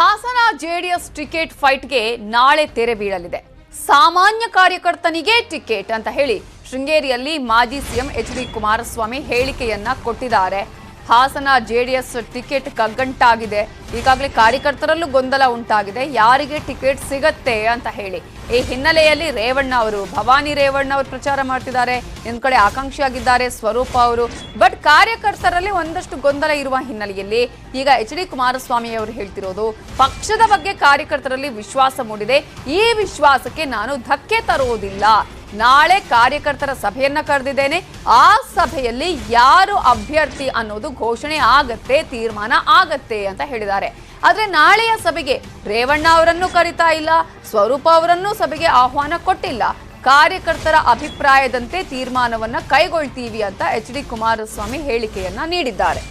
Hassan JDS ticket ಫೈಟ್ಗೆ ನಾಳೆ ತೆರೆ ಬೀಳಲಿದೆ. ಸಾಮಾನ್ಯ ಕಾರ್ಯಕರ್ತನಿಗೆ ಟಿಕೆಟ್ ಅಂತ ಹೇಳಿ ಶೃಂಗೇರಿಯಲ್ಲಿ ಮಾಜಿ ಸಿಎಂ ಎಚ್ ಡಿ ಕುಮಾರಸ್ವಾಮಿ ಹೇಳಿಕೆಯನ್ನ ಕೊಟ್ಟಿದ್ದಾರೆ. ಹಾಸನ ಜೆಡಿಎಸ್ ಟಿಕೆಟ್ ಕಗ್ಗಂಟಾಗಿದೆ. ಈಗಾಗಲೇ ಕಾರ್ಯಕರ್ತರಲ್ಲೂ ಗೊಂದಲ ಉಂಟಾಗಿದೆ. ಯಾರಿಗೆ ಟಿಕೆಟ್ ಸಿಗತ್ತೆ ಅಂತ ಹೇಳಿ ಈ ಹಿನ್ನೆಲೆಯಲ್ಲಿ ರೇವಣ್ಣ ಅವರು, ಭವಾನಿ ರೇವಣ್ಣ ಅವರು ಪ್ರಚಾರ ಮಾಡ್ತಿದ್ದಾರೆ. ನಿಮ್ ಕಡೆ ಆಕಾಂಕ್ಷಿಯಾಗಿದ್ದಾರೆ ಸ್ವರೂಪ ಅವರು. ಬಟ್ ಕಾರ್ಯಕರ್ತರಲ್ಲಿ ಒಂದಷ್ಟು ಗೊಂದಲ ಇರುವ ಹಿನ್ನೆಲೆಯಲ್ಲಿ ಈಗ ಎಚ್ ಡಿ ಕುಮಾರಸ್ವಾಮಿ ಅವರು ಹೇಳ್ತಿರೋದು, ಪಕ್ಷದ ಬಗ್ಗೆ ಕಾರ್ಯಕರ್ತರಲ್ಲಿ ವಿಶ್ವಾಸ ಮೂಡಿದೆ. ಈ ವಿಶ್ವಾಸಕ್ಕೆ ನಾನು ಧಕ್ಕೆ ತರುವುದಿಲ್ಲ ನಾಳೆ ಕಾರ್ಯಕರ್ತರ ಸಭೆಯನ್ನ ಕರೆದಿದ್ದೇನೆ. ಆ ಸಭೆಯಲ್ಲಿ ಯಾರು ಅಭ್ಯರ್ಥಿ ಅನ್ನೋದು ಘೋಷಣೆ ಆಗತ್ತೆ, ತೀರ್ಮಾನ ಆಗತ್ತೆ ಅಂತ ಹೇಳಿದ್ದಾರೆ. ಆದ್ರೆ ನಾಳೆಯ ಸಭೆಗೆ ರೇವಣ್ಣ ಅವರನ್ನು ಕರಿತಾ ಇಲ್ಲ, ಸ್ವರೂಪ ಅವರನ್ನು ಸಭೆಗೆ ಆಹ್ವಾನ ಕೊಟ್ಟಿಲ್ಲ. ಕಾರ್ಯಕರ್ತರ ಅಭಿಪ್ರಾಯದಂತೆ ತೀರ್ಮಾನವನ್ನ ಕೈಗೊಳ್ತೀವಿ ಅಂತ ಎಚ್ ಡಿ ಕುಮಾರಸ್ವಾಮಿ ಹೇಳಿಕೆಯನ್ನ ನೀಡಿದ್ದಾರೆ.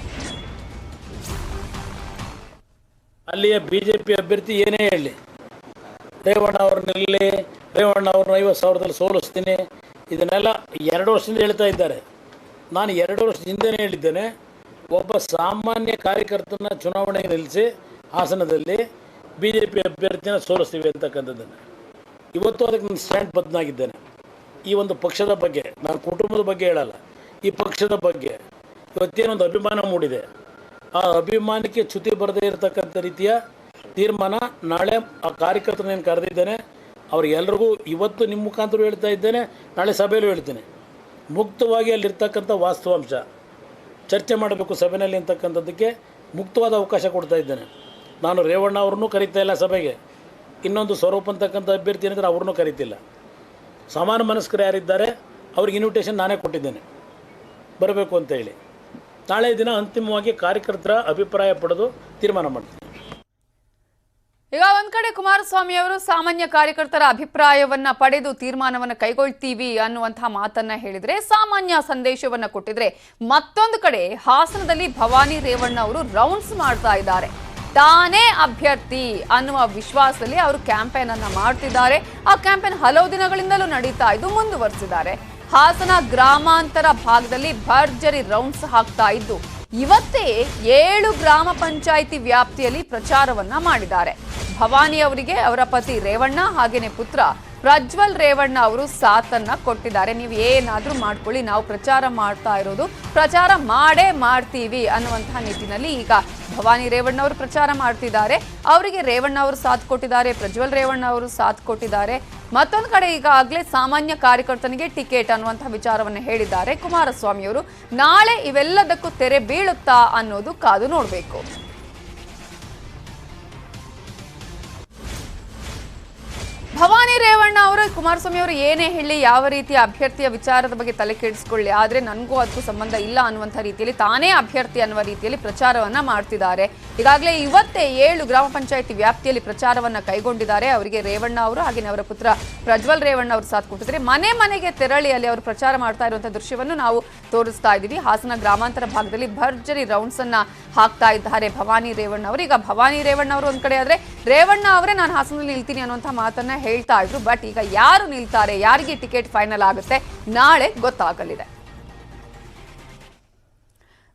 ಅಲ್ಲಿಯ ಬಿಜೆಪಿ ಅಭ್ಯರ್ಥಿ ಏನೇ ಹೇಳಿ, ರೇವಣ್ಣ ಅವ್ರನ್ನಲ್ಲಿ ರೇವಣ್ಣ ಅವ್ರನ್ನ ಐವತ್ತು ಸಾವಿರದಲ್ಲಿ ಸೋಲಿಸ್ತೀನಿ, ಇದನ್ನೆಲ್ಲ ಎರಡು ವರ್ಷದಿಂದ ಹೇಳ್ತಾ ಇದ್ದಾರೆ. ನಾನು ಎರಡು ವರ್ಷದ ಹೇಳಿದ್ದೇನೆ, ಒಬ್ಬ ಸಾಮಾನ್ಯ ಕಾರ್ಯಕರ್ತನ ಚುನಾವಣೆಗೆ ನಿಲ್ಲಿಸಿ ಹಾಸನದಲ್ಲಿ ಬಿ ಜೆ ಪಿ ಅಭ್ಯರ್ಥಿನ ಸೋಲಿಸ್ತೀವಿ ಅಂತಕ್ಕಂಥದ್ದನ್ನು. ಇವತ್ತು ಅದಕ್ಕೆ ನಾನು ಸ್ಟ್ಯಾಂಡ್ ಬದ್ಧನಾಗಿದ್ದೇನೆ ಈ ಒಂದು ಪಕ್ಷದ ಬಗ್ಗೆ, ನಾನು ಕುಟುಂಬದ ಬಗ್ಗೆ ಹೇಳಲ್ಲ. ಈ ಪಕ್ಷದ ಬಗ್ಗೆ ಇವತ್ತೇನೊಂದು ಅಭಿಮಾನ ಮೂಡಿದೆ. ಆ ಅಭಿಮಾನಕ್ಕೆ ಚ್ಯುತಿ ಬರದೇ ಇರತಕ್ಕಂಥ ರೀತಿಯ ತೀರ್ಮಾನ ನಾಳೆ ಆ ಕಾರ್ಯಕರ್ತನೇನು ಕರೆದಿದ್ದೇನೆ ಅವ್ರಿಗೆಲ್ರಿಗೂ ಇವತ್ತು ನಿಮ್ಮ ಮುಖಾಂತರ ಹೇಳ್ತಾ ಇದ್ದೇನೆ, ನಾಳೆ ಸಭೆಯಲ್ಲೂ ಹೇಳ್ತೇನೆ. ಮುಕ್ತವಾಗಿ ಅಲ್ಲಿರ್ತಕ್ಕಂಥ ವಾಸ್ತವಾಂಶ, ಚರ್ಚೆ ಮಾಡಬೇಕು ಸಭೆಯಲ್ಲಿ ಅಂತಕ್ಕಂಥದ್ದಕ್ಕೆ ಮುಕ್ತವಾದ ಅವಕಾಶ ಕೊಡ್ತಾ ಇದ್ದೇನೆ. ನಾನು ರೇವಣ್ಣ ಅವ್ರನ್ನೂ ಕರೀತಾ ಇಲ್ಲ ಸಭೆಗೆ. ಇನ್ನೊಂದು ಸ್ವರೂಪ ಅಂತಕ್ಕಂಥ ಅಭ್ಯರ್ಥಿ ಏನಿದ್ರೆ ಅವ್ರನ್ನೂ ಕರೀತಿಲ್ಲ. ಸಮಾನ ಮನಸ್ಕರು ಯಾರಿದ್ದಾರೆ, ಅವ್ರಿಗೆ ಇನ್ವಿಟೇಷನ್ ನಾನೇ ಕೊಟ್ಟಿದ್ದೇನೆ. ಬರಬೇಕು ಅಂತ ಹೇಳಿ. ನಾಳೆ ದಿನ ಅಂತಿಮವಾಗಿ ಕಾರ್ಯಕರ್ತರ ಅಭಿಪ್ರಾಯ ಪಡೆದು ತೀರ್ಮಾನ ಮಾಡ್ತೀನಿ. ಈಗ ಒಂದ್ ಕಡೆ ಕುಮಾರಸ್ವಾಮಿ ಅವರು ಸಾಮಾನ್ಯ ಕಾರ್ಯಕರ್ತರ ಅಭಿಪ್ರಾಯವನ್ನ ಪಡೆದು ತೀರ್ಮಾನವನ್ನ ಕೈಗೊಳ್ತೀವಿ ಅನ್ನುವಂತಹ ಮಾತನ್ನ ಹೇಳಿದ್ರೆ, ಸಾಮಾನ್ಯ ಸಂದೇಶವನ್ನ ಕೊಟ್ಟಿದ್ರೆ ಮತ್ತೊಂದು ಕಡೆ ಹಾಸನದಲ್ಲಿ ಭವಾನಿ ರೇವಣ್ಣ ಅವರು ರೌಂಡ್ಸ್ ಮಾಡ್ತಾ ಇದ್ದಾರೆ. ತಾನೇ ಅಭ್ಯರ್ಥಿ ಅನ್ನುವ ವಿಶ್ವಾಸದಲ್ಲಿ ಅವರು ಕ್ಯಾಂಪೇನ್ ಅನ್ನ ಮಾಡ್ತಿದ್ದಾರೆ. ಆ ಕ್ಯಾಂಪೇನ್ ಹಲವು ದಿನಗಳಿಂದಲೂ ನಡೀತಾ ಇದ್ದು ಮುಂದುವರೆಸಿದ್ದಾರೆ. ಹಾಸನ ಗ್ರಾಮಾಂತರ ಭಾಗದಲ್ಲಿ ಭರ್ಜರಿ ರೌಂಡ್ಸ್ ಹಾಕ್ತಾ ಇದ್ದು, ಇವತ್ತೇ ಏಳು ಗ್ರಾಮ ಪಂಚಾಯಿತಿ ವ್ಯಾಪ್ತಿಯಲ್ಲಿ ಪ್ರಚಾರವನ್ನ ಮಾಡಿದ್ದಾರೆ. ಭವಾನಿ ಅವರಿಗೆ ಅವರ ಪತಿ ರೇವಣ್ಣ ಹಾಗೇನೆ ಪುತ್ರ ಪ್ರಜ್ವಲ್ ರೇವಣ್ಣ ಅವರು ಸಾಥನ್ನ ಕೊಟ್ಟಿದ್ದಾರೆ. ನೀವು ಏನಾದ್ರೂ ಮಾಡ್ಕೊಳ್ಳಿ, ನಾವು ಪ್ರಚಾರ ಮಾಡ್ತಾ ಇರೋದು, ಪ್ರಚಾರ ಮಾಡೇ ಮಾಡ್ತೀವಿ ಅನ್ನುವಂತಹ ನಿಟ್ಟಿನಲ್ಲಿ ಈಗ ಭವಾನಿ ರೇವಣ್ಣ ಅವರು ಪ್ರಚಾರ ಮಾಡ್ತಿದ್ದಾರೆ. ಅವರಿಗೆ ರೇವಣ್ಣ ಅವರು ಸಾಥ್ ಕೊಟ್ಟಿದ್ದಾರೆ, ಪ್ರಜ್ವಲ್ ರೇವಣ್ಣ ಅವರು ಸಾಥ್ ಕೊಟ್ಟಿದ್ದಾರೆ. ಮತ್ತೊಂದು ಕಡೆ ಈಗಾಗಲೇ ಸಾಮಾನ್ಯ ಕಾರ್ಯಕರ್ತನಿಗೆ ಟಿಕೆಟ್ ಅನ್ನುವಂತಹ ವಿಚಾರವನ್ನು ಹೇಳಿದ್ದಾರೆ. ಕುಮಾರಸ್ವಾಮಿ ಅವರು, ನಾಳೆ ಇವೆಲ್ಲದಕ್ಕೂ ತೆರೆ ಬೀಳುತ್ತಾ ಅನ್ನೋದು ಕಾದು ನೋಡಬೇಕು. ಭವಾನಿ ರೇವಣ್ಣ ಅವರು, ಕುಮಾರಸ್ವಾಮಿ ಅವರು ಏನೇ ಹೇಳಿ ಯಾವ ರೀತಿಯ ಅಭ್ಯರ್ಥಿಯ ವಿಚಾರದ ಬಗ್ಗೆ ತಲೆ ಕೆಡಿಸ್ಕೊಳ್ಳಿ, ಆದರೆ ನನಗೂ ಅದಕ್ಕೂ ಸಂಬಂಧ ಇಲ್ಲ ಅನ್ನುವಂಥ ರೀತಿಯಲ್ಲಿ ತಾನೇ ಅಭ್ಯರ್ಥಿ ಅನ್ನುವ ರೀತಿಯಲ್ಲಿ ಪ್ರಚಾರವನ್ನ ಮಾಡ್ತಿದ್ದಾರೆ. ಈಗಾಗಲೇ ಇವತ್ತೇ ಏಳು ಗ್ರಾಮ ಪಂಚಾಯತಿ ವ್ಯಾಪ್ತಿಯಲ್ಲಿ ಪ್ರಚಾರವನ್ನ ಕೈಗೊಂಡಿದ್ದಾರೆ. ಅವರಿಗೆ ರೇವಣ್ಣ ಅವರು ಹಾಗೆಯೇ ಅವರ ಪುತ್ರ ಪ್ರಜ್ವಲ್ ರೇವಣ್ಣ ಅವರು ಸಾಥ್ ಕೊಟ್ಟಿದ್ದಾರೆ. ಮನೆ ಮನೆಗೆ ತೆರಳಿ ಅಲ್ಲಿ ಅವರು ಪ್ರಚಾರ ಮಾಡ್ತಾ ಇರುವಂಥ ದೃಶ್ಯವನ್ನು ನಾವು ತೋರಿಸ್ತಾ ಇದ್ದೀವಿ. ಹಾಸನ ಗ್ರಾಮಾಂತರ ಭಾಗದಲ್ಲಿ ಭರ್ಜರಿ ರೌಂಡ್ಸ್ ಅನ್ನ ಹಾಕ್ತಾ ಇದ್ದಾರೆ ಭವಾನಿ ರೇವಣ್ಣ ಅವರು. ಈಗ ಭವಾನಿ ರೇವಣ್ಣ ಅವರು ಒಂದು ಕಡೆ ಆದ್ರೆ, ರೇವಣ್ಣ ಅವರೇ ನಾನು ಹಾಸನದಲ್ಲಿ ನಿಲ್ತೀನಿ ಅನ್ನುವಂಥ ಮಾತನ್ನ ಹೇಳ್ತಾ ಇದ್ರು ಬಟ್ ಈಗ ಯಾರು ನಿಲ್ತಾರೆ, ಯಾರಿಗೆ ಟಿಕೆಟ್ ಫೈನಲ್ ಆಗುತ್ತೆ, ನಾಳೆ ಗೊತ್ತಾಗಲಿದೆ.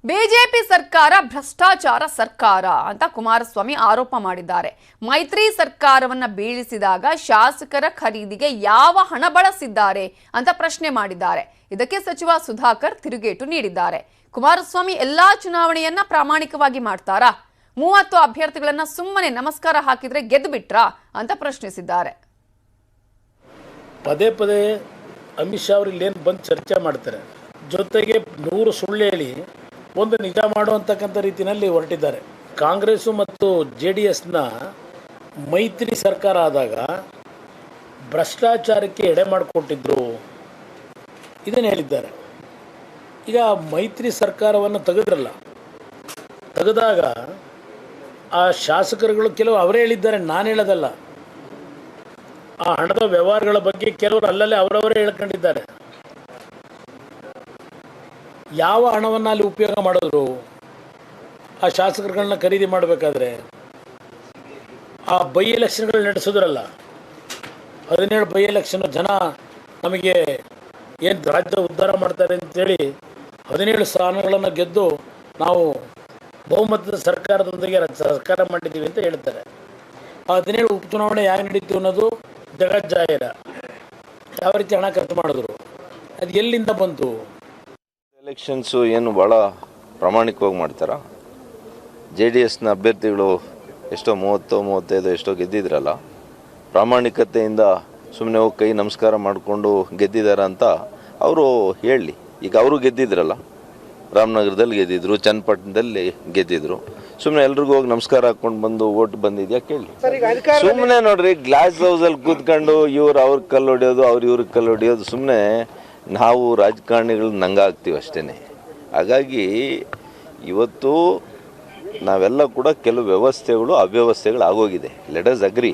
ಬಿಜೆಪಿ ಸರ್ಕಾರ, ಭ್ರಷ್ಟಾಚಾರ ಸರ್ಕಾರ ಅಂತ ಕುಮಾರಸ್ವಾಮಿ ಆರೋಪ ಮಾಡಿದ್ದಾರೆ. ಮೈತ್ರಿ ಸರ್ಕಾರವನ್ನ ಬೀಳಿಸಿದಾಗ ಶಾಸಕರ ಖರೀದಿಗೆ ಯಾವ ಹಣ ಬಳಸಿದ್ದಾರೆ ಅಂತ ಪ್ರಶ್ನೆ ಮಾಡಿದ್ದಾರೆ. ಇದಕ್ಕೆ ಸಚಿವ ಸುಧಾಕರ್ ತಿರುಗೇಟು ನೀಡಿದ್ದಾರೆ. ಕುಮಾರಸ್ವಾಮಿ ಎಲ್ಲಾ ಚುನಾವಣೆಯನ್ನ ಪ್ರಾಮಾಣಿಕವಾಗಿ ಮಾಡ್ತಾರಾ? ಮೂವತ್ತು ಅಭ್ಯರ್ಥಿಗಳನ್ನ ಸುಮ್ಮನೆ ನಮಸ್ಕಾರ ಹಾಕಿದ್ರೆ ಗೆದ್ದು ಬಿಟ್ರಾ ಅಂತ ಪ್ರಶ್ನಿಸಿದ್ದಾರೆ. ಪದೇ ಪದೇ ಅಮಿತ್ ಶಾ ಅವರು ಇಲ್ಲೇನು ಬಂದು ಚರ್ಚೆ ಮಾಡ್ತಾರೆ. ಜೊತೆಗೆ ನೂರು ಸುಳ್ಳು ಹೇಳಿ ಒಂದು ನಿಜ ಮಾಡುವಂತಕ್ಕಂಥ ರೀತಿಯಲ್ಲಿ ಹೊರಟಿದ್ದಾರೆ. ಕಾಂಗ್ರೆಸ್ಸು ಮತ್ತು ಜೆ ಡಿ ಎಸ್ನ ಮೈತ್ರಿ ಸರ್ಕಾರ ಆದಾಗ ಭ್ರಷ್ಟಾಚಾರಕ್ಕೆ ಎಡೆ ಮಾಡಿಕೊಟ್ಟಿದ್ರು ಇದನ್ನು ಹೇಳಿದ್ದಾರೆ. ಈಗ ಮೈತ್ರಿ ಸರ್ಕಾರವನ್ನು ತೆಗೆದ್ರಲ್ಲ, ತೆಗೆದಾಗ ಆ ಶಾಸಕರುಗಳು ಕೆಲವು ಅವರೇ ಹೇಳಿದ್ದಾರೆ, ನಾನು ಹೇಳೋದಲ್ಲ. ಆ ಹಣದ ವ್ಯವಹಾರಗಳ ಬಗ್ಗೆ ಕೆಲವರು ಅಲ್ಲಲ್ಲೇ ಅವರವರೇ ಹೇಳ್ಕೊಂಡಿದ್ದಾರೆ. ಯಾವ ಹಣವನ್ನು ಅಲ್ಲಿ ಉಪಯೋಗ ಮಾಡಿದ್ರು? ಆ ಶಾಸಕರುಗಳನ್ನ ಖರೀದಿ ಮಾಡಬೇಕಾದ್ರೆ? ಆ ಬೈ ಎಲೆಕ್ಷನ್ಗಳು ನಡೆಸಿದ್ರಲ್ಲ, ಹದಿನೇಳು ಬೈ ಎಲೆಕ್ಷನ್ ಜನ ನಮಗೆ ಏನು ರಾಜ್ಯ ಉದ್ಧಾರ ಮಾಡ್ತಾರೆ ಅಂತೇಳಿ ಹದಿನೇಳು ಸ್ಥಾನಗಳನ್ನು ಗೆದ್ದು ನಾವು ಬಹುಮತದ ಸರ್ಕಾರದೊಂದಿಗೆ ಸರ್ಕಾರ ಮಾಡಿದ್ದೀವಿ ಅಂತ ಹೇಳ್ತಾರೆ. ಆ ಹದಿನೇಳು ಉಪಚುನಾವಣೆ ಹೇಗೆ ನಡೀತು ಅನ್ನೋದು ಜಗಜ್ಜಾಹಿರ ಯಾವ ರೀತಿ ಹಣ ಖರ್ಚು ಮಾಡಿದ್ರು? ಅದು ಎಲ್ಲಿಂದ ಬಂತು? ಎಲೆಕ್ಷನ್ಸು ಏನು ಭಾಳ ಪ್ರಾಮಾಣಿಕವಾಗಿ ಮಾಡ್ತಾರ? ಜೆ ಡಿ ಎಸ್ನ ಅಭ್ಯರ್ಥಿಗಳು ಎಷ್ಟೋ ಮೂವತ್ತು, ಮೂವತ್ತೈದು ಎಷ್ಟೋ ಗೆದ್ದಿದ್ರಲ್ಲ, ಪ್ರಾಮಾಣಿಕತೆಯಿಂದ ಸುಮ್ಮನೆ ಹೋಗಿ ಕೈ ನಮಸ್ಕಾರ ಮಾಡಿಕೊಂಡು ಗೆದ್ದಿದಾರ ಅಂತ ಅವರು ಹೇಳಲಿ ಈಗ ಅವರು ಗೆದ್ದಿದ್ರಲ್ಲ, ರಾಮನಗರದಲ್ಲಿ ಗೆದ್ದಿದ್ರು, ಚನ್ನಪಟ್ಟಣದಲ್ಲಿ ಗೆದ್ದಿದ್ರು. ಸುಮ್ಮನೆ ಎಲ್ರಿಗೂ ಹೋಗಿ ನಮಸ್ಕಾರ ಹಾಕೊಂಡು ಬಂದು ಓಟ್ ಬಂದಿದ್ಯಾ ಕೇಳಿ. ಸುಮ್ಮನೆ ನೋಡ್ರಿ ಗ್ಲಾಸ್ ಹೌಸಲ್ಲಿ ಕೂತ್ಕೊಂಡು ಇವ್ರು ಅವ್ರ ಕಲ್ಲು ಹೊಡಿಯೋದು ಅವ್ರು ಇವ್ರ ಕಲ್ಲು ಹೊಡಿಯೋದು ಸುಮ್ಮನೆ ನಾವು ರಾಜಕಾರಣಿಗಳು ನಂಗಾಗ್ತೀವಿ ಅಷ್ಟೇ ಹಾಗಾಗಿ ಇವತ್ತು ನಾವೆಲ್ಲ ಕೂಡ ಕೆಲವು ವ್ಯವಸ್ಥೆಗಳು ಅವ್ಯವಸ್ಥೆಗಳು ಆಗೋಗಿದೆ. ಲೆಟಸ್ ಅಗ್ರಿ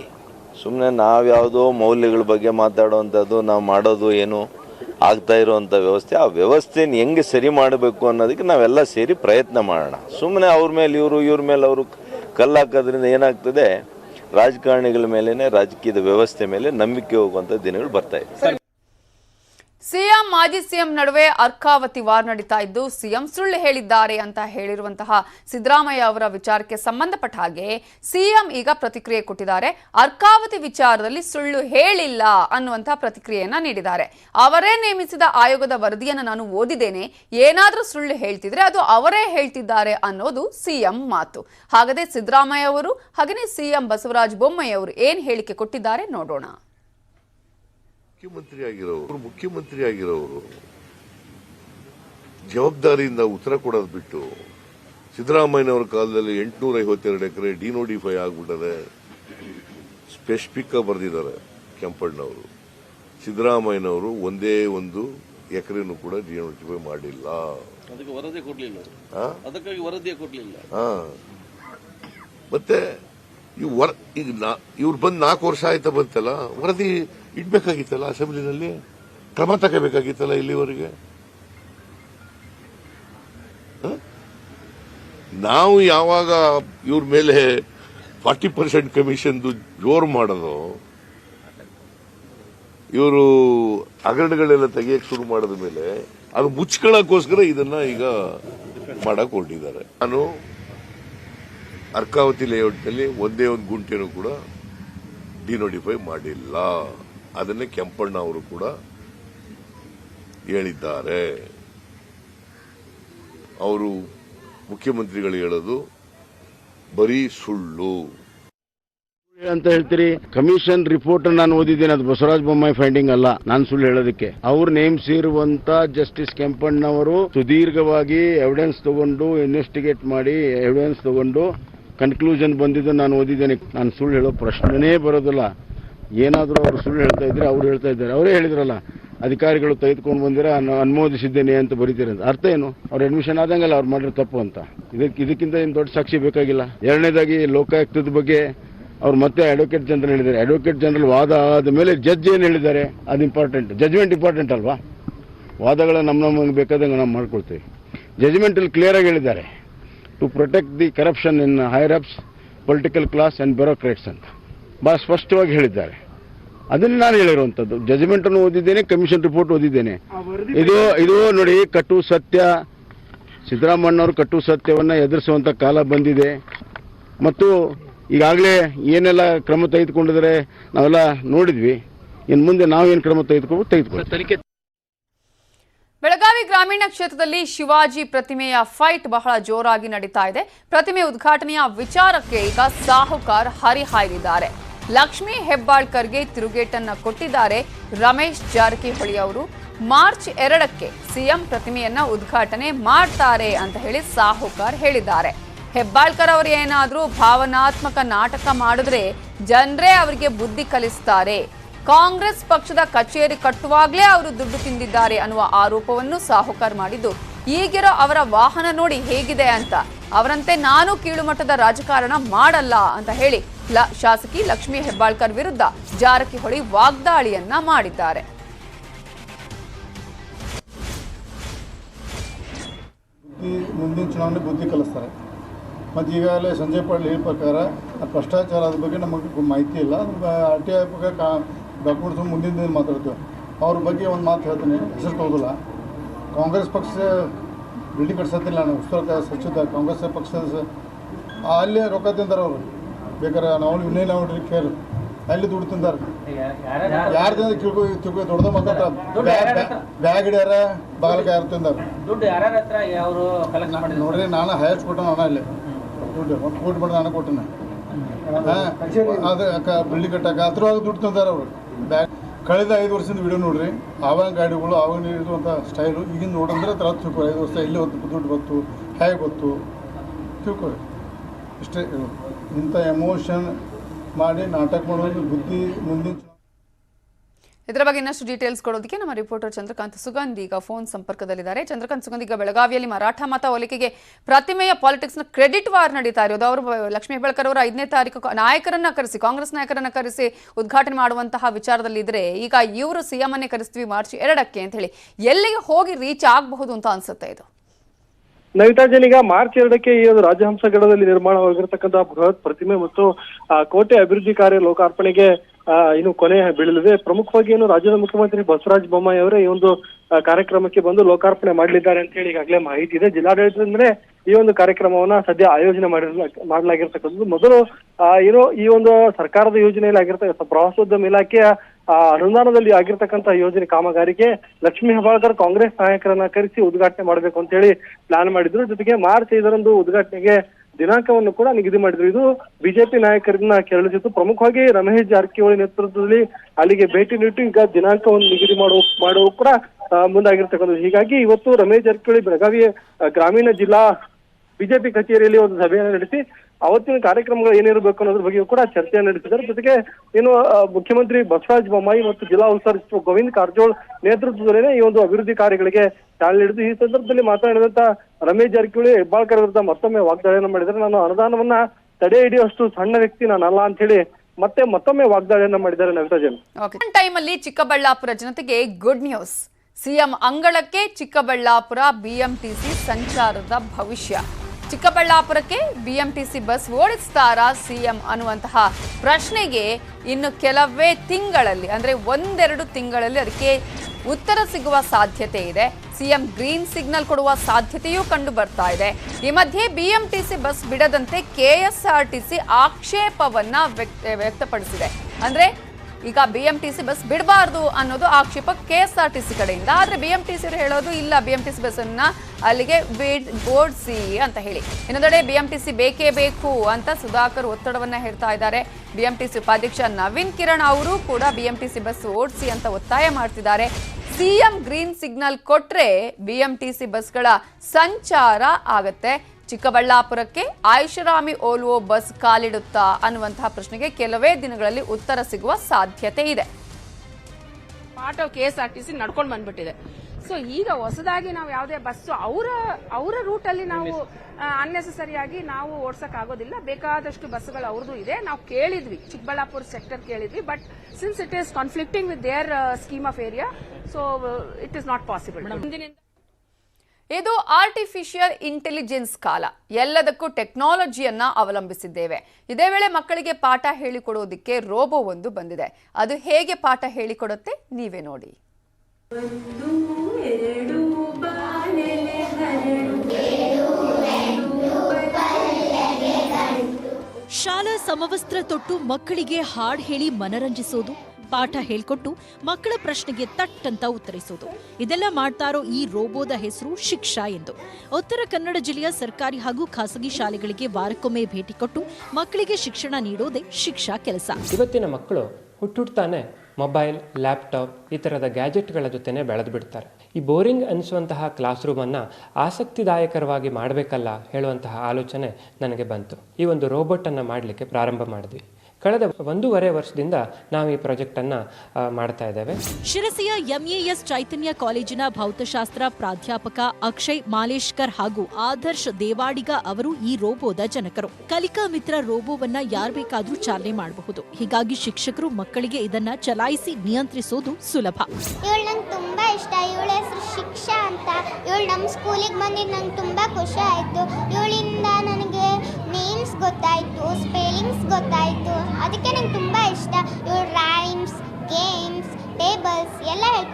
ಸುಮ್ಮನೆ ನಾವ್ಯಾವುದೋ ಮೌಲ್ಯಗಳ ಬಗ್ಗೆ ಮಾತಾಡೋವಂಥದ್ದು ನಾವು ಮಾಡೋದು ಏನು? ಆಗ್ತಾ ಇರುವಂಥ ವ್ಯವಸ್ಥೆ, ಆ ವ್ಯವಸ್ಥೆನ ಹೆಂಗೆ ಸರಿ ಮಾಡಬೇಕು ಅನ್ನೋದಕ್ಕೆ ನಾವೆಲ್ಲ ಸೇರಿ ಪ್ರಯತ್ನ ಮಾಡೋಣ. ಸುಮ್ಮನೆ ಅವ್ರ ಮೇಲೆ ಇವರು, ಇವ್ರ ಮೇಲೆ ಅವರು ಕಲ್ಲಾಕೋದ್ರಿಂದ ಏನಾಗ್ತದೆ? ರಾಜಕಾರಣಿಗಳ ಮೇಲೇ ರಾಜಕೀಯದ ವ್ಯವಸ್ಥೆ ಮೇಲೆ ನಂಬಿಕೆ ಹೋಗುವಂಥ ದಿನಗಳು ಬರ್ತಾ ಇದೆ. ಸಿಎಂ, ಮಾಜಿ ಸಿಎಂ ನಡುವೆ ಅರ್ಕಾವತಿ ವಾರ್ ನಡೀತಾ ಇದ್ದು, ಸಿಎಂ ಸುಳ್ಳು ಹೇಳಿದ್ದಾರೆ ಅಂತ ಹೇಳಿರುವಂತಹ ಸಿದ್ದರಾಮಯ್ಯ ಅವರ ವಿಚಾರಕ್ಕೆ ಸಂಬಂಧಪಟ್ಟ ಹಾಗೆ ಸಿಎಂ ಈಗ ಪ್ರತಿಕ್ರಿಯೆ ಕೊಟ್ಟಿದ್ದಾರೆ. ಅರ್ಕಾವತಿ ವಿಚಾರದಲ್ಲಿ ಸುಳ್ಳು ಹೇಳಿಲ್ಲ ಅನ್ನುವಂತಹ ಪ್ರತಿಕ್ರಿಯೆಯನ್ನ ನೀಡಿದ್ದಾರೆ. ಅವರೇ ನೇಮಿಸಿದ ಆಯೋಗದ ವರದಿಯನ್ನು ನಾನು ಓದಿದ್ದೇನೆ. ಏನಾದರೂ ಸುಳ್ಳು ಹೇಳ್ತಿದ್ರೆ ಅದು ಅವರೇ ಹೇಳ್ತಿದ್ದಾರೆ ಅನ್ನೋದು ಸಿಎಂ ಮಾತು. ಹಾಗದೆ ಸಿದ್ದರಾಮಯ್ಯ ಅವರು ಹಾಗೆಯೇ ಸಿಎಂ ಬಸವರಾಜ ಬೊಮ್ಮಾಯಿ ಅವರು ಏನ್ ಹೇಳಿಕೆ ಕೊಟ್ಟಿದ್ದಾರೆ ನೋಡೋಣ. ಮುಖ್ಯಮಂತ್ರಿ ಆಗಿರೋರು ಮುಖ್ಯಮಂತ್ರಿ ಆಗಿರೋರು ಜವಾಬ್ದಾರಿಯಿಂದ ಉತ್ತರ ಕೊಡೋದು ಬಿಟ್ಟು ಸಿದ್ದರಾಮಯ್ಯನವರ ಕಾಲದಲ್ಲಿ ಎಂಟುನೂರ ಐವತ್ತೆರಡು ಎಕರೆ ಡಿನೋಡಿಫೈ ಆಗ್ಬಿಟ್ಟದೆ. ಸ್ಪೆಸಿಫಿಕ್ ಆಗಿ ಬರೆದಿದ್ದಾರೆ ಕೆಂಪಣ್ಣವರು. ಸಿದ್ದರಾಮಯ್ಯನವರು ಒಂದೇ ಒಂದು ಎಕರೆನೂ ಕೂಡ ಡಿನೋಟಿಫೈ ಮಾಡಿಲ್ಲ. ಅದಕ್ಕೆ ವರದಿ ಕೊಡಲಿಲ್ಲ? ಅದಕ್ಕಾಗಿ ವರದಿಯೇ ಕೊಡ್ಲಿಲ್ಲ. ಮತ್ತೆ ಇವ್ರು ಬಂದು ನಾಲ್ಕು ವರ್ಷ ಆಯ್ತಾ ಬಂತಲ್ಲ? ವರದಿ ಇಡ್ಬೇಕಾಗಿತ್ತಲ್ಲ ಅಸೆಂಬ್ಲಿನಲ್ಲಿ? ಕ್ರಮ ತಗೋಬೇಕಾಗಿತ್ತಲ್ಲ ಇಲ್ಲಿವರೆಗೆ? ನಾವು ಯಾವಾಗ ಇವ್ರ ಮೇಲೆ ಫಾರ್ಟಿ ಪರ್ಸೆಂಟ್ ಕಮಿಷನ್ದು ಜೋರು ಮಾಡೋದು, ಇವರು ಹಗರಣಗಳೆಲ್ಲ ತೆಗಿಯಕ್ ಶುರು ಮಾಡಿದ ಮೇಲೆ ಅದು ಮುಚ್ಕೊಳ್ಳೋಕ್ಕೋಸ್ಕರ ಇದನ್ನ ಈಗ ಮಾಡಕ್ ಹೊರಟಿದ್ದಾರೆ. ನಾನು ಅರ್ಕಾವತಿ ಲೇಔಟ್ನಲ್ಲಿ ಒಂದೇ ಒಂದು ಗುಂಟೆನೂ ಕೂಡ ಡಿನೋಟಿಫೈ ಮಾಡಿಲ್ಲ. ಅದನ್ನೇ ಕೆಂಪಣ್ಣ ಅವರು ಕೂಡ ಹೇಳಿದ್ದಾರೆ. ಅವರು ಮುಖ್ಯಮಂತ್ರಿಗಳು ಹೇಳೋದು ಬರೀ ಸುಳ್ಳು. ಅಂತ ಹೇಳ್ತೀರಿ, ಕಮಿಷನ್ ರಿಪೋರ್ಟ್ ನಾನು ಓದಿದ್ದೇನೆ, ಅದು ಬಸವರಾಜ ಬೊಮ್ಮಾಯಿ ಫೈಂಡಿಂಗ್ ಅಲ್ಲ, ನಾನು ಸುಳ್ಳು ಹೇಳೋದಕ್ಕೆ. ಅವ್ರು ನೇಮಿಸಿರುವಂತ ಜಸ್ಟಿಸ್ ಕೆಂಪಣ್ಣವರು ಸುದೀರ್ಘವಾಗಿ ಎವಿಡೆನ್ಸ್ ತಗೊಂಡು ಇನ್ವೆಸ್ಟಿಗೇಟ್ ಮಾಡಿ ಎವಿಡೆನ್ಸ್ ತಗೊಂಡು ಕನ್ಕ್ಲೂಷನ್ ಬಂದಿದ್ದು ನಾನು ಓದಿದ್ದೇನೆ. ನಾನು ಸುಳ್ಳು ಹೇಳೋ ಪ್ರಶ್ನೆನೇ ಬರೋದಿಲ್ಲ. ಏನಾದರೂ ಅವರು ಸುಳ್ಳು ಹೇಳ್ತಾ ಇದ್ರೆ ಅವ್ರು ಹೇಳ್ತಾ ಇದ್ದಾರೆ. ಅವರೇ ಹೇಳಿದ್ರಲ್ಲ, ಅಧಿಕಾರಿಗಳು ತೆಗೆದುಕೊಂಡು ಬಂದಿರ ಅನುಮೋದಿಸಿದ್ದೇನೆ ಅಂತ ಬರೀತೀರ ಅಂತ. ಅರ್ಥ ಏನು? ಅವ್ರ ಅಡ್ಮಿಷನ್ ಆದಂಗಲ್ಲ ಅವ್ರು ಮಾಡಿರೋ ತಪ್ಪು ಅಂತ. ಇದಕ್ಕೆ ಇದಕ್ಕಿಂತ ಏನು ದೊಡ್ಡ ಸಾಕ್ಷಿ ಬೇಕಾಗಿಲ್ಲ. ಎರಡನೇದಾಗಿ ಲೋಕಾಯುಕ್ತದ ಬಗ್ಗೆ ಅವ್ರು ಮತ್ತೆ ಅಡ್ವೊಕೇಟ್ ಜನರಲ್ ಹೇಳಿದ್ದಾರೆ. ಅಡ್ವೊಕೇಟ್ ಜನರಲ್ ವಾದ ಆದ ಮೇಲೆ ಜಡ್ಜ್ ಏನು ಹೇಳಿದ್ದಾರೆ? ಅದು ಇಂಪಾರ್ಟೆಂಟ್ ಜಜ್ಮೆಂಟ್ ಇಂಪಾರ್ಟೆಂಟ್ ಅಲ್ವಾ? ವಾದಗಳ ನಮ್ಮ ನಮಗೆ ಬೇಕಾದಂಗೆ ನಾವು ಮಾಡ್ಕೊಳ್ತೀವಿ. ಜಜ್ಮೆಂಟಲ್ಲಿ ಕ್ಲಿಯರಾಗಿ ಹೇಳಿದ್ದಾರೆ. To protect the corruption in higher ups political class and bureaucrats ಅಂತ. ಭಾಳ ಸ್ಪಷ್ಟವಾಗಿ ಹೇಳಿದ್ದಾರೆ. ಅದನ್ನ ನಾನು ಹೇಳಿರುವಂಥದ್ದು ಜಜ್ಮೆಂಟ್ ಅನ್ನು ಓದಿದ್ದೇನೆ ಕಮಿಷನ್ ರಿಪೋರ್ಟ್ ಓದಿದ್ದೇನೆ. ಇದು ಇದು ನೋಡಿ ಕಟ್ಟು ಸತ್ಯ ಸಿದ್ದರಾಮಣ್ಣವರು ಕಟ್ಟು ಸತ್ಯವನ್ನು ಎದುರಿಸುವಂತ ಕಾಲ ಬಂದಿದೆ. ಮತ್ತು ಈಗಾಗಲೇ ಏನೆಲ್ಲ ಕ್ರಮ ತೆಗೆದುಕೊಂಡಿದ್ರೆ ನಾವೆಲ್ಲ ನೋಡಿದ್ವಿ. ಇನ್ನು ಮುಂದೆ ನಾವೇನು ಕ್ರಮ ತೆಗೆದುಕೊಂಡು ತೆಗೆದುಕೊಳ್ಳಿ ಬೆಳಗಾವಿ ಗ್ರಾಮೀಣ ಕ್ಷೇತ್ರದಲ್ಲಿ ಶಿವಾಜಿ ಪ್ರತಿಮೆಯ ಫೈಟ್ ಬಹಳ ಜೋರಾಗಿ ನಡೀತಾ ಇದೆ. ಪ್ರತಿಮೆ ಉದ್ಘಾಟನೆಯ ವಿಚಾರಕ್ಕೆ ಈಗ ಸಾಹುಕಾರ್ ಹರಿಹಾಯ್ದಿದ್ದಾರೆ. ಲಕ್ಷ್ಮೀ ಹೆಬ್ಬಾಳ್ಕರ್ಗೆ ತಿರುಗೇಟನ್ನ ಕೊಟ್ಟಿದ್ದಾರೆ ರಮೇಶ್ ಜಾರಕಿಹೊಳಿ ಅವರು. ಮಾರ್ಚ್ ಎರಡಕ್ಕೆ ಸಿಎಂ ಪ್ರತಿಮೆಯನ್ನ ಉದ್ಘಾಟನೆ ಮಾಡ್ತಾರೆ ಅಂತ ಹೇಳಿ ಸಾಹುಕಾರ್ ಹೇಳಿದ್ದಾರೆ. ಹೆಬ್ಬಾಳ್ಕರ್ ಅವರು ಏನಾದರೂ ಭಾವನಾತ್ಮಕ ನಾಟಕ ಮಾಡಿದ್ರೆ ಜನರೇ ಅವರಿಗೆ ಬುದ್ಧಿ ಕಲಿಸ್ತಾರೆ. ಕಾಂಗ್ರೆಸ್ ಪಕ್ಷದ ಕಚೇರಿ ಕಟ್ಟುವಾಗ್ಲೇ ಅವರು ದುಡ್ಡು ತಿಂದಿದ್ದಾರೆ ಅನ್ನುವ ಆರೋಪವನ್ನು ಸಾಹುಕಾರ್ ಮಾಡಿದ್ದು. ಈಗಿರೋ ಅವರ ವಾಹನ ನೋಡಿ ಹೇಗಿದೆ ಅಂತ. ಅವರಂತೆ ನಾನು ಕೀಳುಮಟ್ಟದ ರಾಜಕಾರಣ ಮಾಡಲ್ಲ ಅಂತ ಹೇಳಿ ಶಾಸಕಿ ಲಕ್ಷ್ಮೀ ಹೆಬ್ಬಾಳ್ಕರ್ ವಿರುದ್ಧ ಜಾರಕಿಹೊಳಿ ವಾಗ್ದಾಳಿಯನ್ನ ಮಾಡಿದ್ದಾರೆ. ಮುಂದಿನ ಚುನಾವಣೆ ಬುದ್ಧಿ ಕಲಿಸ್ತಾರೆ. ಮತ್ತು ಈಗಾಗಲೇ ಸಂಜಯ್ ಪಾಟೀಲ್ ಹೇಳಿದ ಪ್ರಕಾರ ಭ್ರಷ್ಟಾಚಾರ ಅದ್ರ ಬಗ್ಗೆ ನಮಗೆ ಮಾಹಿತಿ ಇಲ್ಲ. ಆರ್ ಟಿ ಐ ಬಗ್ಗೆ ಕಾ ಡಾಕ್ಯುಮೆಂಟ್ಸ್ ಮುಂದಿನ ದಿನ ಮಾತಾಡ್ತೇವೆ. ಅವ್ರ ಬಗ್ಗೆ ಒಂದು ಮಾತು ಹೇಳ್ತೀನಿ. ಹೆಸರು ತಗೋದಿಲ್ಲ. ಕಾಂಗ್ರೆಸ್ ಪಕ್ಷ ಬಿಲ್ಡಿಂಗ್ ಕಟ್ಸತ್ತಿಲ್ಲ ನಾನು ಉಸ್ತುವಾರಿ ಸಚಿವ ಕಾಂಗ್ರೆಸ್ ಪಕ್ಷದ ಅಲ್ಲಿ ರೊಕ್ಕ ತಿಂತಾರೆ ಅವರು. ಬೇಕಾದ್ರೆ ನಾವು ಇನ್ನೇ ನೋಡ್ರಿ ಕೇಳು. ಅಲ್ಲಿ ದುಡ್ಡು ತಿಂದಾರ. ಯಾರ್ದಿಂದ ತಿಳ್ಕೊ ತಿಳ್ಕೊ ದೊಡ್ಡದ ಮಕ್ಕಳ ಬ್ಯಾಗ್ ಹಿಡಿಯಾರ ಬಾಗಲಕಾಯಿ ಯಾರು ತಿಂದಾರ? ದುಡ್ಡು ಯಾರ್ಯಾರ ಹತ್ರ ಅವರು ಕಲೆಕ್ಟ್ ನೋಡ್ರಿ ನಾನು ಹೈಯೆಸ್ಟ್ ಕೊಟ್ಟನ ನಾನು ಇಲ್ಲಿ. ದುಡ್ಡು ಒಂದು ಕೋಟಿ ಮಾಡಿ ನಾನು ಕೊಟ್ಟನ. ಅದು ಬಿಲ್ಡಿಂಗ್ ಕಟ್ಟಕ್ಕೆ ಅದ್ರೊಳಗೆ ದುಡ್ಡು ತಂದಾರ ಅವರು. ಬ್ಯಾಗ್ ಕಳೆದ ಐದು ವರ್ಷದಿಂದ ವಿಡಿಯೋ ನೋಡ್ರಿ ಆವಾಗ ಗಾಡಿಗಳು ಆವಾಗ ಇರುವಂಥ ಸ್ಟೈಲು ಈಗಿನ ನೋಡಿದ್ರೆ ತರ ತಿಳ್ಕೊ ಐದು ವರ್ಷ ಇಲ್ಲಿ ಒಂದು ದುಡ್ಡು ಬಂತು ಹೇಗೆ ಗೊತ್ತು ತಿಳ್ಕೊಳ್ಳಿ ಇಷ್ಟೇ. ಇಂಥ ಎಮೋಷನ್ ಮಾಡಿ ನಾಟಕ ಮಾಡೋದು ಬುದ್ಧಿ ಮುಂದಿನ ಇದರ ಬಗ್ಗೆ ಇನ್ನಷ್ಟು ಡೀಟೇಲ್ಸ್ ಕೊಡೋದಕ್ಕೆ ನಮ್ಮ ರಿಪೋರ್ಟರ್ ಚಂದ್ರಕಾಂತ್ ಸುಗಂಧ್ ಈಗ ಫೋನ್ ಸಂಪರ್ಕದಲ್ಲಿದ್ದಾರೆ. ಚಂದ್ರಕಾಂತ್ ಸುಗಂಧ್, ಈಗ ಬೆಳಗಾವಿಯಲ್ಲಿ ಮರಾಠ ಮತ ಒಲಿಕೆಗೆ ಪ್ರತಿಮೆಯ ಪಾಲಿಟಿಕ್ಸ್ನ ಕ್ರೆಡಿಟ್ ವಾರ್ ನಡೀತಾ ಇರೋದು. ಅವರು ಲಕ್ಷ್ಮೀ ಹೆಬ್ಬಾಳ್ಕರ್ ಅವರ ಐದನೇ ತಾರೀಕು ನಾಯಕರನ್ನ ಕರೆಸಿ, ಕಾಂಗ್ರೆಸ್ ನಾಯಕರನ್ನ ಕರೆಸಿ ಉದ್ಘಾಟನೆ ಮಾಡುವಂತಹ ವಿಚಾರದಲ್ಲಿ ಇದ್ರೆ, ಈಗ ಇವರು ಸಿಎಂ ಅನ್ನೇ ಕರೆಸ್ತೀವಿ ಮಾರ್ಚ್ ಎರಡಕ್ಕೆ ಅಂತ ಹೇಳಿ. ಎಲ್ಲಿಗೆ ಹೋಗಿ ರೀಚ್ ಆಗಬಹುದು ಅಂತ ಅನ್ಸುತ್ತೆ ಇದು? ನವಿತಾಜನ್ ಈಗ ಮಾರ್ಚ್ ಎರಡಕ್ಕೆ ಈ ಒಂದು ರಾಜಹಂಸಗಡದಲ್ಲಿ ನಿರ್ಮಾಣವಾಗಿರತಕ್ಕಂತಹ ಬೃಹತ್ ಪ್ರತಿಮೆ ಮತ್ತು ಕೋಟೆ ಅಭಿವೃದ್ಧಿ ಕಾರ್ಯ ಲೋಕಾರ್ಪಣೆಗೆ ಇನ್ನು ಕೊನೆ ಬೀಳಲಿದೆ. ಪ್ರಮುಖವಾಗಿ ಏನು ರಾಜ್ಯದ ಮುಖ್ಯಮಂತ್ರಿ ಬಸವರಾಜ ಬೊಮ್ಮಾಯಿ ಅವರೇ ಈ ಒಂದು ಕಾರ್ಯಕ್ರಮಕ್ಕೆ ಬಂದು ಲೋಕಾರ್ಪಣೆ ಮಾಡಲಿದ್ದಾರೆ ಅಂತ ಹೇಳಿ ಈಗಾಗಲೇ ಮಾಹಿತಿ ಇದೆ. ಜಿಲ್ಲಾಡಳಿತದಿಂದಲೇ ಈ ಒಂದು ಕಾರ್ಯಕ್ರಮವನ್ನ ಸದ್ಯ ಆಯೋಜನೆ ಮಾಡಿ ಮಾಡಲಾಗಿರ್ತಕ್ಕಂಥದ್ದು. ಮೊದಲು ಏನು ಈ ಒಂದು ಸರ್ಕಾರದ ಯೋಜನೆಯಲ್ಲಿ ಆಗಿರ್ತಕ್ಕಂಥ ಪ್ರವಾಸೋದ್ಯಮ ಇಲಾಖೆಯ ಅನುದಾನದಲ್ಲಿ ಆಗಿರ್ತಕ್ಕಂತಹ ಯೋಜನೆ ಕಾಮಗಾರಿಗೆ ಲಕ್ಷ್ಮೀ ಹೆಬ್ಬಾಳ್ಕರ್ ಕಾಂಗ್ರೆಸ್ ನಾಯಕರನ್ನ ಕರೆಸಿ ಉದ್ಘಾಟನೆ ಮಾಡಬೇಕು ಅಂತ ಹೇಳಿ ಪ್ಲಾನ್ ಮಾಡಿದ್ರು. ಜೊತೆಗೆ ಮಾರ್ಚ್ ಐದರಂದು ಉದ್ಘಾಟನೆಗೆ ದಿನಾಂಕವನ್ನು ಕೂಡ ನಿಗದಿ ಮಾಡಿದ್ರು. ಇದು ಬಿಜೆಪಿ ನಾಯಕರನ್ನ ಕೆರಳಿಸಿತ್ತು. ಪ್ರಮುಖವಾಗಿ ರಮೇಶ್ ಜಾರಕಿಹೊಳಿ ನೇತೃತ್ವದಲ್ಲಿ ಅಲ್ಲಿಗೆ ಭೇಟಿ ನೀಡಿ ಈಗ ದಿನಾಂಕವನ್ನು ನಿಗದಿ ಮಾಡುವ ಮಾಡುವ ಕೂಡ ಮುಂದಾಗಿರ್ತಕ್ಕಂಥದ್ದು. ಹೀಗಾಗಿ ಇವತ್ತು ರಮೇಶ್ ಜಾರಕಿಹೊಳಿ ಬೆಳಗಾವಿ ಗ್ರಾಮೀಣ ಜಿಲ್ಲಾ ಬಿಜೆಪಿ ಕಚೇರಿಯಲ್ಲಿ ಒಂದು ಸಭೆಯನ್ನು ನಡೆಸಿ ಅವತ್ತಿನ ಕಾರ್ಯಕ್ರಮಗಳು ಏನಿರಬೇಕು ಅನ್ನೋದ್ರ ಬಗ್ಗೆಯೂ ಕೂಡ ಚರ್ಚೆ ನಡೆಸಿದ್ದಾರೆ. ಜೊತೆಗೆ ಏನು ಮುಖ್ಯಮಂತ್ರಿ ಬಸವರಾಜ ಬೊಮ್ಮಾಯಿ ಮತ್ತು ಜಿಲ್ಲಾ ಉಸ್ತುವಾರಿ ಸಚಿವ ಗೋವಿಂದ ಕಾರಜೋಳ್ ನೇತೃತ್ವದಲ್ಲೇ ಈ ಒಂದು ಅಭಿವೃದ್ಧಿ ಕಾರ್ಯಗಳಿಗೆ ಚಾಲನೆ ನೀಡಿದ್ದು. ಈ ಸಂದರ್ಭದಲ್ಲಿ ಮಾತನಾಡಿದಂತ ರಮೇಶ್ ಜಾರಕಿಹೊಳಿ ಹೆಬ್ಬಾಳ್ಕರ್ ವಿರುದ್ಧ ಮತ್ತೊಮ್ಮೆ ವಾಗ್ದಾಳಿಯನ್ನು ಮಾಡಿದ್ದಾರೆ. ನಾನು ಅನುದಾನವನ್ನ ತಡೆ ಹಿಡಿಯುವಷ್ಟು ಸಣ್ಣ ವ್ಯಕ್ತಿ ನಾನಲ್ಲ ಅಂತ ಹೇಳಿ ಮತ್ತೆ ಮತ್ತೊಮ್ಮೆ ವಾಗ್ದಾಳಿಯನ್ನ ಮಾಡಿದ್ದಾರೆ ನವಿತಾಜನ್ ಟೈಮ್ ಅಲ್ಲಿ ಚಿಕ್ಕಬಳ್ಳಾಪುರ ಜನತೆಗೆ ಗುಡ್ ನ್ಯೂಸ್ ಸಿಎಂ ಅಂಗಳಕ್ಕೆ ಚಿಕ್ಕಬಳ್ಳಾಪುರ ಬಿಎಂಟಿಸಿ ಸಂಚಾರದ ಭವಿಷ್ಯ. ಚಿಕ್ಕಬಳ್ಳಾಪುರಕ್ಕೆ ಬಿಎಂಟಿಸಿ ಬಸ್ ಓಡಿಸ್ತಾರಾ ಸಿಎಂ ಅನ್ನುವಂತಹ ಪ್ರಶ್ನೆಗೆ ಇನ್ನು ಕೆಲವೇ ತಿಂಗಳಲ್ಲಿ, ಅಂದರೆ ಒಂದೆರಡು ತಿಂಗಳಲ್ಲಿ ಅದಕ್ಕೆ ಉತ್ತರ ಸಿಗುವ ಸಾಧ್ಯತೆ ಇದೆ. ಸಿಎಂ ಗ್ರೀನ್ ಸಿಗ್ನಲ್ ಕೊಡುವ ಸಾಧ್ಯತೆಯೂ ಕಂಡು ಬರ್ತಾ ಇದೆ. ಈ ಮಧ್ಯೆ ಬಿಎಂಟಿಸಿ ಬಸ್ ಬಿಡದಂತೆ ಕೆಎಸ್ಆರ್ಟಿಸಿ ಆಕ್ಷೇಪವನ್ನ ವ್ಯಕ್ತ ವ್ಯಕ್ತಪಡಿಸಿದೆ. ಅಂದ್ರೆ ಈಗ ಬಿಎಂಟಿಸಿ ಬಸ್ ಬಿಡಬಾರ್ದು ಅನ್ನೋದು ಆಕ್ಷೇಪ ಕೆಎಸ್ಆರ್ಟಿಸಿ ಕಡೆಯಿಂದ. ಆದ್ರೆ ಬಿಎಂಟಿಸಿ ಅವರು ಹೇಳೋದು, ಇಲ್ಲ, ಬಿಎಂಟಿಸಿ ಬಸ್ ಅನ್ನ ಅಲ್ಲಿಗೆ ಬಿಡ್, ಓಡಿಸಿ ಅಂತ ಹೇಳಿ. ಇನ್ನೊಂದೆಡೆ ಬಿಎಂಟಿಸಿ ಬೇಕೇ ಬೇಕು ಅಂತ ಸುಧಾಕರ್ ಒತ್ತಡವನ್ನ ಹೇಳ್ತಾ ಇದ್ದಾರೆ. ಬಿಎಂಟಿಸಿ ಉಪಾಧ್ಯಕ್ಷ ನವೀನ್ ಕಿರಣ್ ಅವರು ಕೂಡ ಬಿಎಂಟಿಸಿ ಬಸ್ ಓಡಿಸಿ ಅಂತ ಒತ್ತಾಯ ಮಾಡ್ತಿದ್ದಾರೆ. ಸಿಎಂ ಗ್ರೀನ್ ಸಿಗ್ನಲ್ ಕೊಟ್ರೆ ಬಿಎಂಟಿಸಿ ಬಸ್ಗಳ ಸಂಚಾರ ಆಗತ್ತೆ. ಚಿಕ್ಕಬಳ್ಳಾಪುರಕ್ಕೆ ಐಷಾರಾಮಿ ಓಲ್ವೋ ಬಸ್ ಕಾಲಿಡುತ್ತಾ ಅನ್ನುವಂತಹ ಪ್ರಶ್ನೆಗೆ ಕೆಲವೇ ದಿನಗಳಲ್ಲಿ ಉತ್ತರ ಸಿಗುವ ಸಾಧ್ಯತೆ ಇದೆ. Auto K S R T C ನಡ್ಕೊಂಡು ಬಂದ್ಬಿಟ್ಟಿದೆ. ಸೊ ಈಗ ಹೊಸದಾಗಿ ನಾವು ಯಾವುದೇ ಬಸ್ಸು ಅವರ ಅವರ ರೂಟ್ ಅಲ್ಲಿ ನಾವು ಅನ್ನೆಸೆಸರಿಯಾಗಿ ನಾವು ಓಡ್ಸಕ್ ಆಗೋದಿಲ್ಲ ಬೇಕಾದಷ್ಟು ಬಸ್ಸುಗಳು ಅವ್ರದ್ದು ಇದೆ. ನಾವು ಕೇಳಿದ್ವಿ ಚಿಕ್ಕಬಳ್ಳಾಪುರ ಸೆಕ್ಟರ್ ಕೇಳಿದ್ವಿ but since it is conflicting with their scheme of area so it is not possible ಮುಂದಿನಿಂದ ಇದು ಆರ್ಟಿಫಿಷಿಯಲ್ ಇಂಟೆಲಿಜೆನ್ಸ್ ಕಾಲ. ಎಲ್ಲದಕ್ಕೂ ಟೆಕ್ನಾಲಜಿಯನ್ನ ಅವಲಂಬಿಸಿದ್ದೇವೆ. ಇದೇ ವೇಳೆ ಮಕ್ಕಳಿಗೆ ಪಾಠ ಹೇಳಿಕೊಡೋದಕ್ಕೆ ರೋಬೋ ಒಂದು ಬಂದಿದೆ. ಅದು ಹೇಗೆ ಪಾಠ ಹೇಳಿಕೊಡುತ್ತೆ ನೀವೇ ನೋಡಿ. ಶಾಲಾ ಸಮವಸ್ತ್ರ ತೊಟ್ಟು ಮಕ್ಕಳಿಗೆ ಹಾಡ್ ಹೇಳಿ ಮನರಂಜಿಸೋದು? ಪಾಠ ಹೇಳ್ಕೊಟ್ಟು ಮಕ್ಕಳ ಪ್ರಶ್ನೆಗೆ ತಟ್ ಅಂತ ಉತ್ತರಿಸೋದು ಇದೆಲ್ಲ ಮಾಡ್ತಾ ಇರೋ ಈ ರೋಬೋದ ಹೆಸರು ಶಿಕ್ಷಾ ಎಂದು. ಉತ್ತರ ಕನ್ನಡ ಜಿಲ್ಲೆಯ ಸರ್ಕಾರಿ ಹಾಗೂ ಖಾಸಗಿ ಶಾಲೆಗಳಿಗೆ ವಾರಕ್ಕೊಮ್ಮೆ ಭೇಟಿ ಕೊಟ್ಟು ಮಕ್ಕಳಿಗೆ ಶಿಕ್ಷಣ ನೀಡೋದೇ ಶಿಕ್ಷಾ ಕೆಲಸ. ಇವತ್ತಿನ ಮಕ್ಕಳು ಹುಟ್ಟುಡ್ತಾನೆ ಮೊಬೈಲ್, ಲ್ಯಾಪ್ಟಾಪ್ ಈ ತರದ ಗ್ಯಾಜೆಟ್ಗಳ ಜೊತೆನೆ ಬೆಳೆದು ಬಿಡ್ತಾರೆ. ಈ ಬೋರಿಂಗ್ ಅನಿಸುವಂತಹ ಕ್ಲಾಸ್ ರೂಮನ್ನ ಆಸಕ್ತಿದಾಯಕರವಾಗಿ ಮಾಡಬೇಕಲ್ಲ ಹೇಳುವಂತಹ ಆಲೋಚನೆ ನನಗೆ ಬಂತು. ಈ ಒಂದು ರೋಬೋಟನ್ನು ಮಾಡಲಿಕ್ಕೆ ಪ್ರಾರಂಭ ಮಾಡಿದ್ವಿ. ಕಳೆದ ಒಂದೂವರೆ ವರ್ಷದಿಂದ ನಾವು ಈ ಪ್ರಾಜೆಕ್ಟನ್ನು ಮಾಡ್ತಾ ಇದ್ದೇವೆ. ಶಿರಸಿಯ ಎಂಇಎಸ್ ಚೈತನ್ಯ ಕಾಲೇಜಿನ ಭೌತಶಾಸ್ತ್ರ ಪ್ರಾಧ್ಯಾಪಕ ಅಕ್ಷಯ್ ಮಾಲೇಶ್ಕರ್ ಹಾಗೂ ಆದರ್ಶ್ ದೇವಾಡಿಗ ಅವರು ಈ ರೋಬೋದ ಜನಕರು. ಕಲಿಕಾ ಮಿತ್ರ ರೋಬೋವನ್ನ ಯಾರು ಬೇಕಾದರೂ ಚಾಲನೆ ಮಾಡಬಹುದು. ಹೀಗಾಗಿ ಶಿಕ್ಷಕರು ಮಕ್ಕಳಿಗೆ ಇದನ್ನ ಚಲಾಯಿಸಿ ನಿಯಂತ್ರಿಸೋದು ಸುಲಭ. ಇವಳು ನಂಗೆ ತುಂಬಾ ಇಷ್ಟ. ಇವಳ ಹೆಸರು ಶಿಕ್ಷಾ ಅಂತ. ಇವಳು ನಮ್ಮ ಸ್ಕೂಲಿಗೆ ಬಂದಿದ್ದು ನಂಗೆ ತುಂಬಾ ಖುಷಿ ಆಯ್ತು. ಇವಳಿಂದ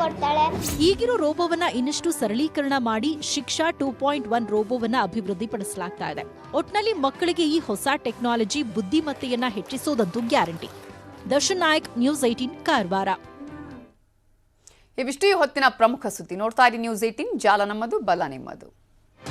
ಹೇಳ್ಕೊಡ್ತಾಳೆ ಈಗಿರೋ ರೋಬೋವನ್ನ ಇನ್ನಷ್ಟು ಸರಳೀಕರಣ ಮಾಡಿ ಶಿಕ್ಷಾ ಟೂ ಪಾಯಿಂಟ್ ಒನ್ ರೋಬೋವನ್ನ ಅಭಿವೃದ್ಧಿಪಡಿಸಲಾಗ್ತಾ ಇದೆ. ಒಟ್ನಲ್ಲಿ ಮಕ್ಕಳಿಗೆ ಈ ಹೊಸ ಟೆಕ್ನಾಲಜಿ ಬುದ್ಧಿಮತ್ತೆಯನ್ನ ಹೆಚ್ಚಿಸೋದಂತೂ guarantee. Darshan Nayak news eighteen Karwar. ಇವಿಷ್ಟು ಈ ಹೊತ್ತಿನ ಪ್ರಮುಖ ಸುದ್ದಿ. ನೋಡ್ತಾ ಇರಿ ನ್ಯೂಸ್ ಏಟೀನ್ ಜಾಲ ನಮ್ಮದು ಬಲ ನಿಮ್ಮದು.